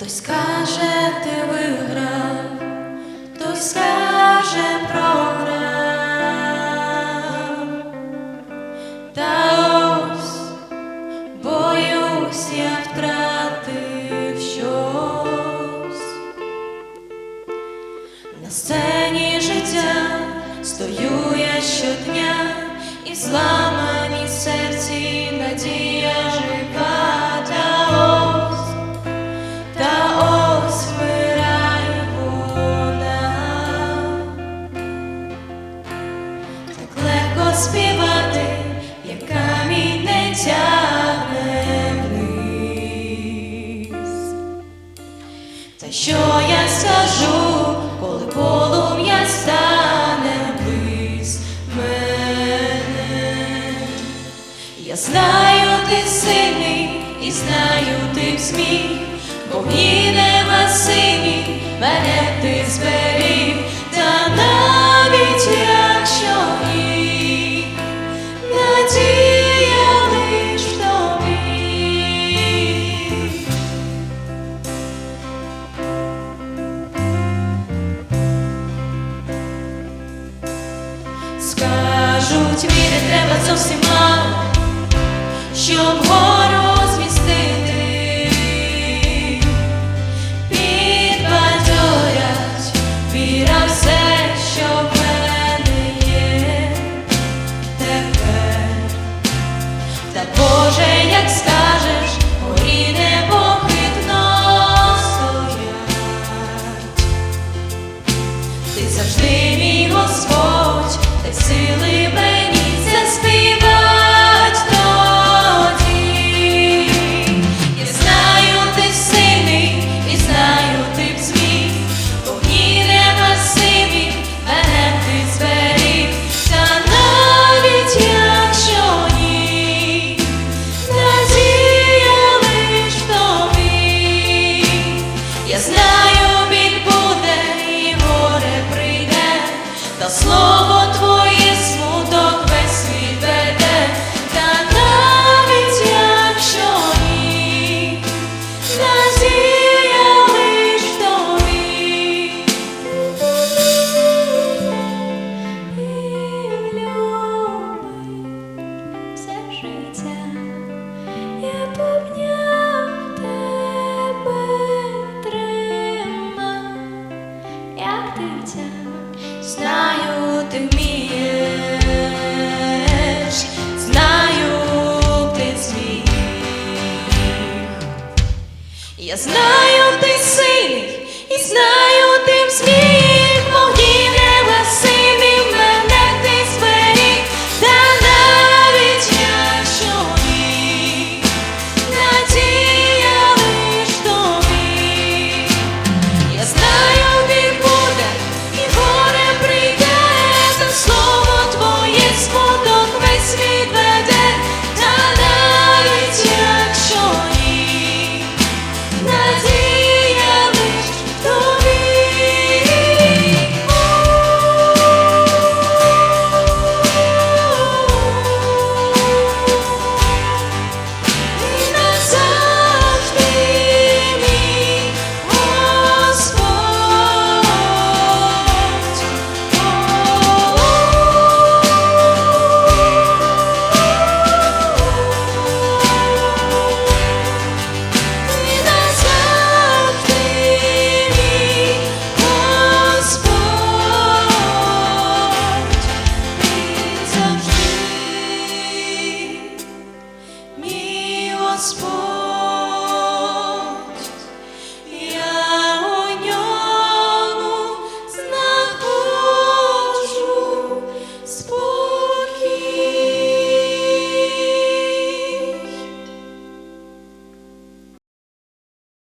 Хтось скаже, ти виграв, хтось скаже програв. Та ось боюсь, я втратив щось. На сцені життя стою я щодня і зламаю. Що я скажу, коли полум'я стане близ мене? Я знаю, ти сильний, і знаю ти в бо в ній нема сині, мене ти зберіг. кажуть, вірити треба зовсім мало. Yes, no.